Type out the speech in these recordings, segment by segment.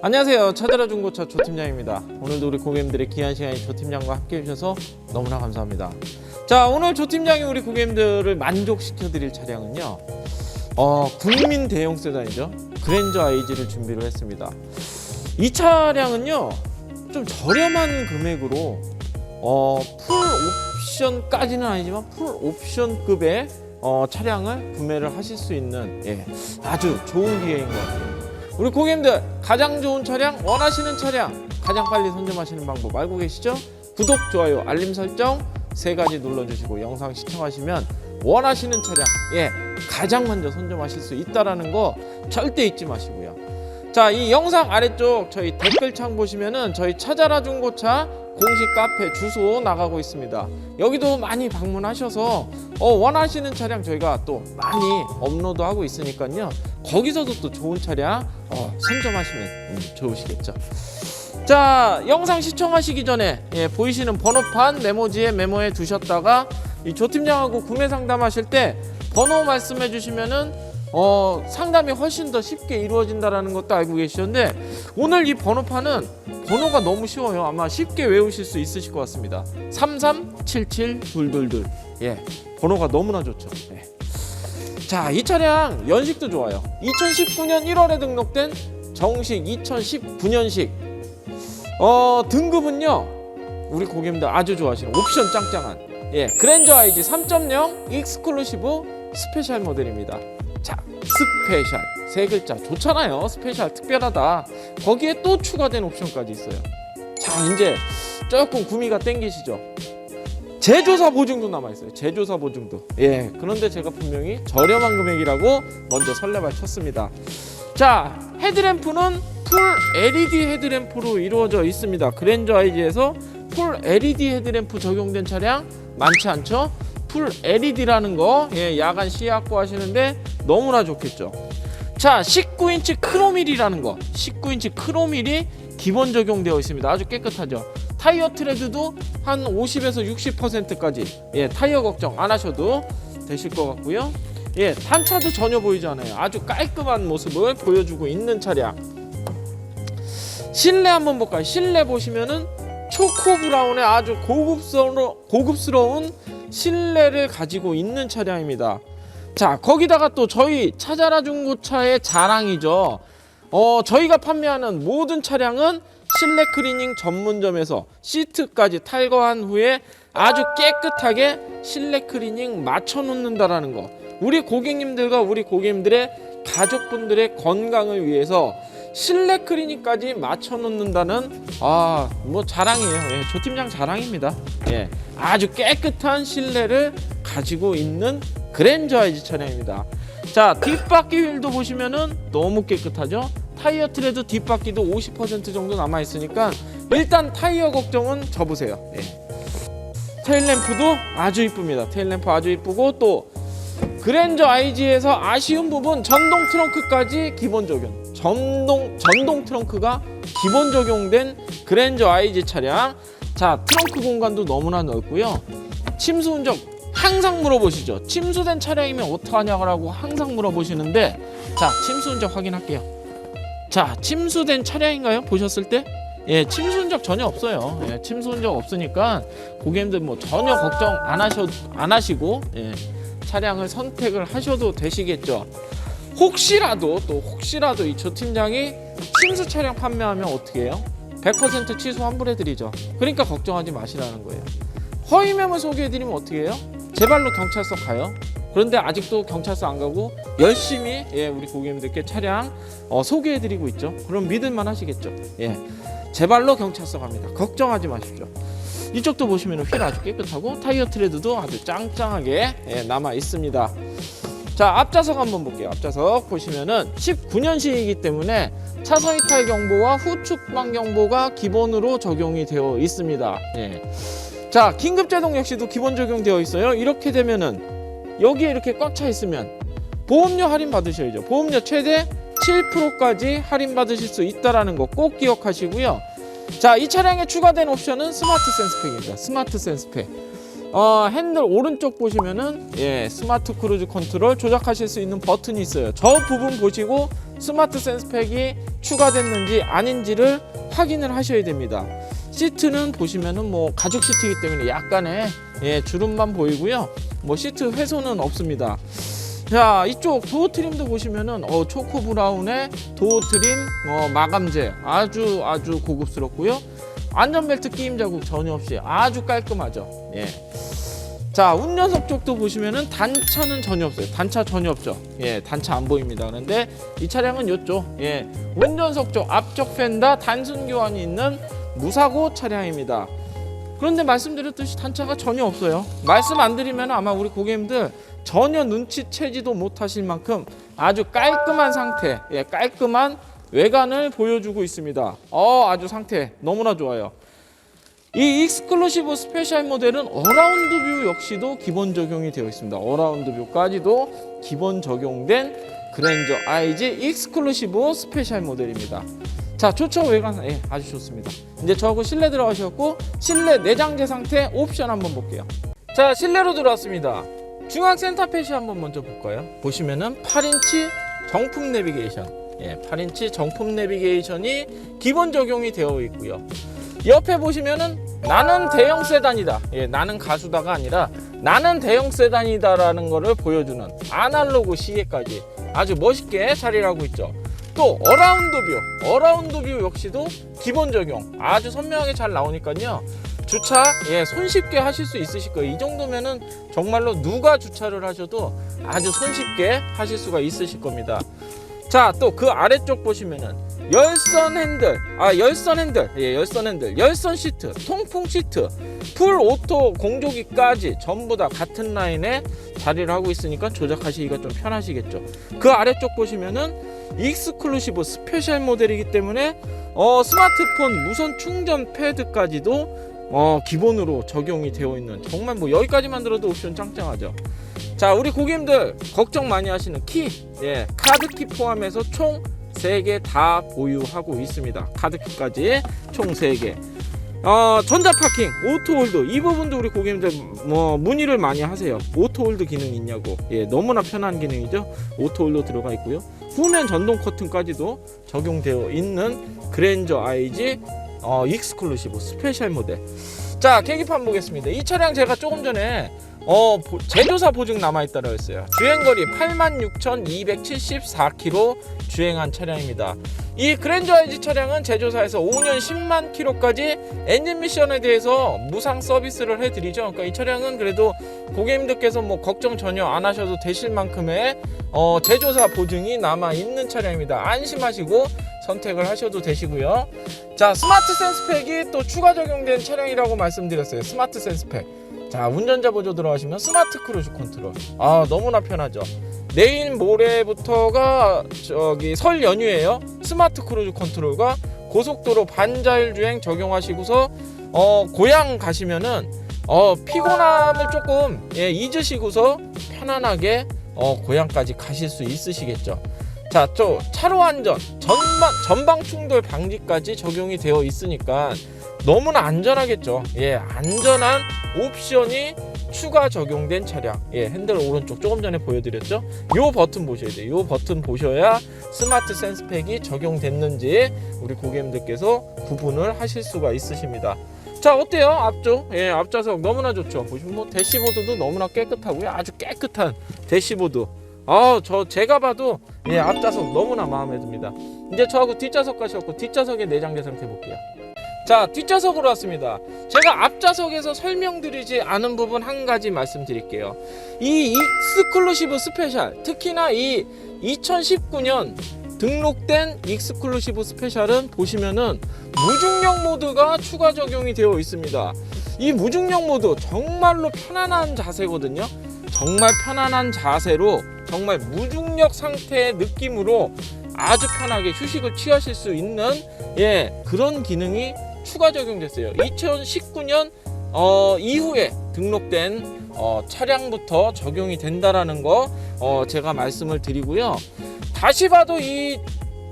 안녕하세요. 찾아라 중고차 조팀장입니다. 오늘도 우리 고객님들의 귀한 시간에 조팀장과 함께 해주셔서 너무나 감사합니다. 자, 오늘 조팀장이 우리 고객님들을 만족시켜 드릴 차량은요. 어, 국민 대형 세단이죠. 그랜저 아이지를 준비를 했습니다. 이 차량은요. 좀 저렴한 금액으로 어, 풀 옵션까지는 아니지만 풀 옵션급의 어, 차량을 구매를 하실 수 있는 예, 아주 좋은 기회인 것 같아요. 우리 고객님들 가장 좋은 차량 원하시는 차량 가장 빨리 선점하시는 방법 알고 계시죠? 구독, 좋아요, 알림 설정 세 가지 눌러주시고 영상 시청하시면 원하시는 차량 예 가장 먼저 선점하실 수 있다라는 거 절대 잊지 마시고요. 자, 이 영상 아래쪽 저희 댓글창 보시면은 저희 찾아라 중고차 공식 카페 주소 나가고 있습니다. 여기도 많이 방문하셔서 어, 원하시는 차량 저희가 또 많이 업로드하고 있으니까요. 거기서도 또 좋은 차량 어, 선점하시면 음, 좋으시겠죠. 자, 영상 시청하시기 전에 예, 보이시는 번호판 메모지에 메모해 두셨다가 이 조팀장하고 구매 상담하실 때 번호 말씀해 주시면은 어, 상담이 훨씬 더 쉽게 이루어진다라는 것도 알고 계시는데 오늘 이 번호판은 번호가 너무 쉬워요. 아마 쉽게 외우실 수 있으실 것 같습니다. 33772222. 예. 번호가 너무나 좋죠. 예. 자, 이 차량 연식도 좋아요. 2019년 1월에 등록된 정식 2019년식 어, 등급은요. 우리 고객님들 아주 좋아하시는 옵션 짱짱한 예, 그랜저 아이지 3.0 익스클루시브 스페셜 모델입니다. 자, 스페셜 세 글자 좋잖아요. 스페셜 특별하다. 거기에 또 추가된 옵션까지 있어요. 자, 이제 조금 구미가 땡기시죠. 제조사 보증도 남아 있어요. 제조사 보증도. 예. 그런데 제가 분명히 저렴한 금액이라고 먼저 설레발 쳤습니다. 자, 헤드램프는 풀 LED 헤드램프로 이루어져 있습니다. 그랜저 아이지에서 풀 LED 헤드램프 적용된 차량 많지 않죠? 풀 LED라는 거 예, 야간 시야 확보하시는데 너무나 좋겠죠. 자, 19인치 크로밀이라는 거. 19인치 크로밀이 기본 적용되어 있습니다. 아주 깨끗하죠. 타이어 트레드도 한 50에서 60%까지 예, 타이어 걱정 안 하셔도 되실 것 같고요. 예, 단차도 전혀 보이지 않아요. 아주 깔끔한 모습을 보여주고 있는 차량. 실내 한번 볼까요? 실내 보시면은 초코 브라운의 아주 고급스러, 고급스러운 실내를 가지고 있는 차량입니다. 자, 거기다가 또 저희 찾아라 중고차의 자랑이죠. 어, 저희가 판매하는 모든 차량은 실내 클리닝 전문점에서 시트까지 탈거한 후에 아주 깨끗하게 실내 클리닝 맞춰 놓는다라는 거. 우리 고객님들과 우리 고객님들의 가족분들의 건강을 위해서 실내 클리닝까지 맞춰 놓는다는 아, 뭐 자랑이에요. 예, 조 팀장 자랑입니다. 예. 아주 깨끗한 실내를 가지고 있는 그랜저 아이지 차량입니다. 자, 뒷바퀴 휠도 보시면은 너무 깨끗하죠? 타이어 트레드 뒷바퀴도 50% 정도 남아 있으니까 일단 타이어 걱정은 접으세요. 예. 테일램프도 아주 이쁩니다. 테일램프 아주 이쁘고 또 그랜저 IG에서 아쉬운 부분 전동 트렁크까지 기본 적용. 전동 전동 트렁크가 기본 적용된 그랜저 IG 차량. 자, 트렁크 공간도 너무나 넓고요. 침수 흔적 항상 물어보시죠. 침수된 차량이면 어떡하냐고 항상 물어보시는데 자, 침수 흔적 확인할게요. 자, 침수된 차량인가요? 보셨을 때? 예, 침수 흔적 전혀 없어요. 예, 침수 흔적 없으니까 고객님들 뭐 전혀 걱정 안 하셔 안 하시고 예, 차량을 선택을 하셔도 되시겠죠. 혹시라도 또 혹시라도 이 조 팀장이 침수 차량 판매하면 어떻게 해요? 100% 취소 환불해 드리죠. 그러니까 걱정하지 마시라는 거예요. 허위 매물 소개해 드리면 어떻게 해요? 제 발로 경찰서 가요. 그런데 아직도 경찰서 안 가고 열심히 예, 우리 고객님들께 차량 어, 소개해 드리고 있죠. 그럼 믿을만 하시겠죠. 예. 제 발로 경찰서 갑니다. 걱정하지 마십시오. 이쪽도 보시면 휠 아주 깨끗하고 타이어 트레드도 아주 짱짱하게 예, 남아 있습니다. 자 앞좌석 한번 볼게요. 앞좌석 보시면은 19년식이기 때문에 차선 이탈 경보와 후측방 경보가 기본으로 적용이 되어 있습니다. 예. 자 긴급 제동 역시도 기본 적용되어 있어요. 이렇게 되면은 여기에 이렇게 꽉 차 있으면 보험료 할인 받으셔야죠. 보험료 최대 7%까지 할인 받으실 수 있다라는 거 꼭 기억하시고요. 자, 이 차량에 추가된 옵션은 스마트 센스팩입니다. 스마트 센스팩. 어, 핸들 오른쪽 보시면은 예, 스마트 크루즈 컨트롤 조작하실 수 있는 버튼이 있어요. 저 부분 보시고 스마트 센스팩이 추가됐는지 아닌지를 확인을 하셔야 됩니다. 시트는 보시면은 뭐 가죽 시트이기 때문에 약간의 예, 주름만 보이고요. 뭐 시트 훼손은 없습니다. 자 이쪽 도어 트림도 보시면은 어, 초코 브라운의 도어 트림 어, 마감재 아주 아주 고급스럽고요. 안전벨트 끼임 자국 전혀 없이 아주 깔끔하죠. 예. 자 운전석 쪽도 보시면은 단차는 전혀 없어요. 단차 전혀 없죠. 예, 단차 안 보입니다. 그런데 이 차량은 요쪽 예, 운전석 쪽 앞쪽 펜다 단순 교환이 있는 무사고 차량입니다. 그런데 말씀드렸듯이 단차가 전혀 없어요. 말씀 안 드리면 아마 우리 고객님들 전혀 눈치채지도 못하실 만큼 아주 깔끔한 상태, 예, 깔끔한 외관을 보여주고 있습니다. 어, 아주 상태 너무나 좋아요. 이 익스클루시브 스페셜 모델은 어라운드 뷰 역시도 기본 적용이 되어 있습니다. 어라운드 뷰까지도 기본 적용된 그랜저 IG 익스클루시브 스페셜 모델입니다. 자, 좋죠 외관 예, 아주 좋습니다. 이제 저하고 실내 들어가셨고 실내 내장재 상태 옵션 한번 볼게요. 자, 실내로 들어왔습니다. 중앙 센터페시 한번 먼저 볼까요? 보시면은 8인치 정품 내비게이션, 예, 8인치 정품 내비게이션이 기본 적용이 되어 있고요. 옆에 보시면은 나는 대형 세단이다. 예, 나는 가수다가 아니라 나는 대형 세단이다라는 거를 보여주는 아날로그 시계까지 아주 멋있게 자리를 하고 있죠. 또 어라운드 뷰, 어라운드 뷰 역시도 기본 적용 아주 선명하게 잘 나오니까요. 주차 예 손쉽게 하실 수 있으실 거예요. 이 정도면은 정말로 누가 주차를 하셔도 아주 손쉽게 하실 수가 있으실 겁니다. 자, 또 그 아래쪽 보시면은 열선 핸들, 아 열선 핸들, 예, 열선 핸들, 열선 시트, 통풍 시트, 풀 오토 공조기까지 전부 다 같은 라인에 자리를 하고 있으니까 조작하시기가 좀 편하시겠죠. 그 아래쪽 보시면은 익스클루시브 스페셜 모델이기 때문에 어, 스마트폰 무선 충전 패드까지도 어, 기본으로 적용이 되어 있는 정말 뭐 여기까지만 들어도 옵션 짱짱하죠. 자, 우리 고객님들 걱정 많이 하시는 키, 예, 카드키 포함해서 총 3개 다 보유하고 있습니다. 카드키까지 총 3개. 어, 전자 파킹, 오토 홀드 이 부분도 우리 고객님들 뭐 문의를 많이 하세요. 오토 홀드 기능 있냐고. 예, 너무나 편한 기능이죠. 오토 홀드 들어가 있고요. 후면 전동 커튼까지도 적용되어 있는 그랜저 IG 어, 익스클루시브 스페셜 모델. 자, 계기판 보겠습니다. 이 차량 제가 조금 전에 어, 보- 제조사 보증 남아있다고 했어요. 주행거리 86,274km 주행한 차량입니다. 이 그랜저 IG 차량은 제조사에서 5년 10만 킬로까지 엔진 미션에 대해서 무상 서비스를 해드리죠. 그러니까 이 차량은 그래도 고객님들께서 뭐 걱정 전혀 안 하셔도 되실 만큼의 어, 제조사 보증이 남아 있는 차량입니다. 안심하시고 선택을 하셔도 되시고요. 자, 스마트 센스팩이 또 추가 적용된 차량이라고 말씀드렸어요. 스마트 센스팩. 자, 운전자 보조 들어가시면 스마트 크루즈 컨트롤. 아, 너무나 편하죠. 내일 모레부터가 저기 설 연휴예요. 스마트 크루즈 컨트롤과 고속도로 반자율 주행 적용하시고서 어, 고향 가시면은 어, 피곤함을 조금 예, 잊으시고서 편안하게 어, 고향까지 가실 수 있으시겠죠. 자, 또 차로 안전, 전방 전방 충돌 방지까지 적용이 되어 있으니까 너무나 안전하겠죠. 예, 안전한 옵션이 추가 적용된 차량. 예, 핸들 오른쪽 조금 전에 보여드렸죠. 요 버튼 보셔야 돼요. 요 버튼 보셔야 스마트 센스팩이 적용됐는지 우리 고객님들께서 구분을 하실 수가 있으십니다. 자 어때요 앞쪽 예 앞좌석 너무나 좋죠 보시면 뭐 대시보드도 너무나 깨끗하고요 아주 깨끗한 대시보드 아저 제가 봐도 예 앞좌석 너무나 마음에 듭니다 이제 저하고 뒷좌석 가셨고 뒷좌석의 내장재 상태 볼게요 자 뒷좌석으로 왔습니다 제가 앞좌석에서 설명드리지 않은 부분 한 가지 말씀드릴게요 이 익스클루시브 스페셜 특히나 이 2019년 등록된 익스클루시브 스페셜은 보시면은 무중력 모드가 추가 적용이 되어 있습니다. 이 무중력 모드 정말로 편안한 자세거든요. 정말 편안한 자세로 정말 무중력 상태의 느낌으로 아주 편하게 휴식을 취하실 수 있는 예 그런 기능이 추가 적용됐어요. 2019년 어, 이후에 등록된 어, 차량부터 적용이 된다라는 거 어, 제가 말씀을 드리고요. 다시 봐도 이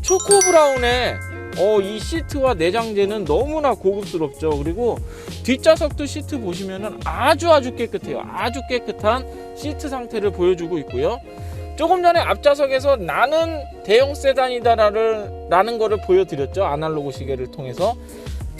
초코 브라운의 어, 이 시트와 내장재는 너무나 고급스럽죠. 그리고 뒷좌석도 시트 보시면은 아주 아주 깨끗해요. 아주 깨끗한 시트 상태를 보여주고 있고요. 조금 전에 앞좌석에서 나는 대형 세단이다라는 라는 거를 보여드렸죠. 아날로그 시계를 통해서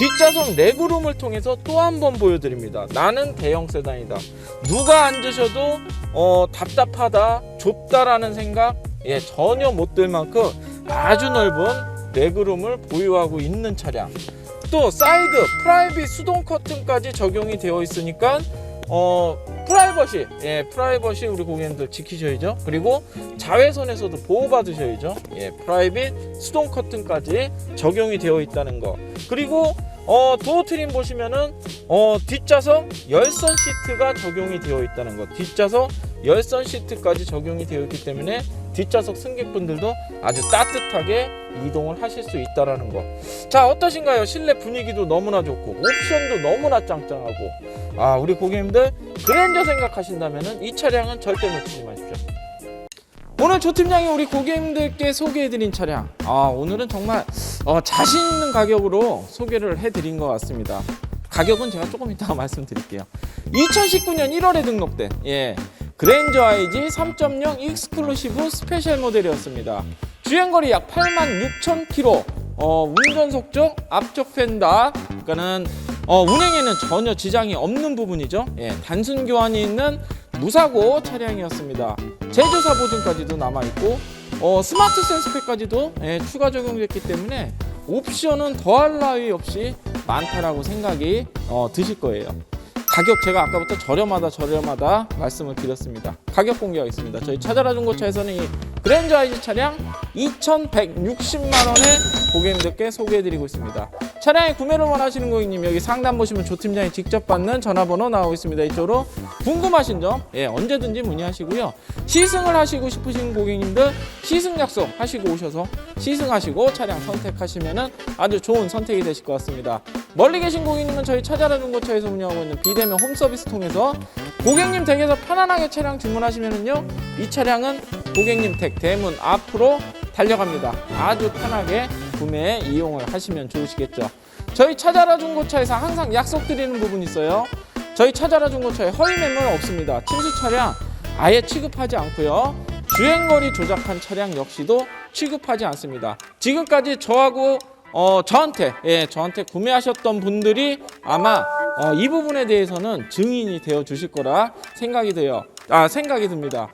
뒷좌석 레그룸을 통해서 또 한 번 보여드립니다. 나는 대형 세단이다. 누가 앉으셔도 어, 답답하다, 좁다라는 생각 예, 전혀 못 들 만큼 아주 넓은 레그룸을 보유하고 있는 차량. 또 사이드 프라이빗 수동 커튼까지 적용이 되어 있으니까 어 프라이버시 예 프라이버시 우리 고객님들 지키셔야죠 그리고 자외선에서도 보호받으셔야죠 예 프라이빗 수동 커튼까지 적용이 되어 있다는 거 그리고 어 도어 트림 보시면은 어 뒷좌석 열선 시트가 적용이 되어 있다는 거 뒷좌석 열선 시트까지 적용이 되어 있기 때문에 뒷좌석 승객분들도 아주 따뜻하게 이동을 하실 수 있다라는 거. 자 어떠신가요? 실내 분위기도 너무나 좋고 옵션도 너무나 짱짱하고 아 우리 고객님들 그랜저 생각하신다면은 이 차량은 절대 놓치지 마십시오. 오늘 조 팀장이 우리 고객님들께 소개해드린 차량 아 오늘은 정말 어, 자신 있는 가격으로 소개를 해드린 것 같습니다. 가격은 제가 조금 이따가 말씀드릴게요. 2019년 1월에 등록된 예 그랜저 IG 3.0 익스클루시브 스페셜 모델이었습니다. 주행거리 약 86,000km. 어, 운전 속적, 앞쪽 펜다. 그러니까는 어, 운행에는 전혀 지장이 없는 부분이죠. 예, 단순 교환이 있는 무사고 차량이었습니다. 제조사 보증까지도 남아 있고 어, 스마트 센스팩까지도 예, 추가 적용됐기 때문에 옵션은 더할 나위 없이 많다라고 생각이 어, 드실 거예요. 가격 제가 아까부터 저렴하다 저렴하다 말씀을 드렸습니다. 가격 공개하겠습니다. 저희 찾아라 중고차에서는 이 그랜저 아이즈 차량 2,160만 원에 고객님들께 소개해드리고 있습니다. 차량의 구매를 원하시는 고객님 여기 상담 보시면 조 팀장이 직접 받는 전화번호 나오고 있습니다. 이쪽으로 궁금하신 점 예, 언제든지 문의하시고요. 시승을 하시고 싶으신 고객님들 시승 약속 하시고 오셔서 시승하시고 차량 선택하시면은 아주 좋은 선택이 되실 것 같습니다. 멀리 계신 고객님은 저희 찾아라 중고차에서 운영하고 있는 비대면 홈서비스 통해서 고객님 댁에서 편안하게 차량 주문하시면은요 이 차량은 고객님 댁 대문 앞으로 달려갑니다. 아주 편하게 구매 이용을 하시면 좋으시겠죠. 저희 찾아라 중고차에서 항상 약속드리는 부분이 있어요. 저희 찾아라 중고차에 허위 매물 없습니다. 침수 차량 아예 취급하지 않고요. 주행거리 조작한 차량 역시도 취급하지 않습니다. 지금까지 저하고 어, 저한테 예, 저한테 구매하셨던 분들이 아마 어, 이 부분에 대해서는 증인이 되어 주실 거라 생각이 돼요. 아, 생각이 듭니다.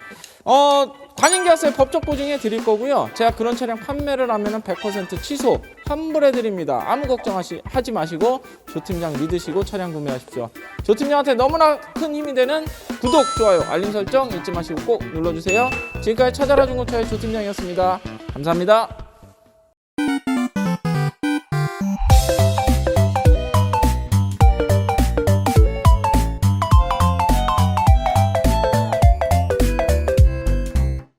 어, 관인계약서에 법적 보증해 드릴 거고요. 제가 그런 차량 판매를 하면은 100% 취소 환불해 드립니다. 아무 걱정하시 하지 마시고 조 팀장 믿으시고 차량 구매하십시오. 조 팀장한테 너무나 큰 힘이 되는 구독, 좋아요, 알림 설정 잊지 마시고 꼭 눌러주세요. 지금까지 찾아라 중고차의 조 팀장이었습니다. 감사합니다.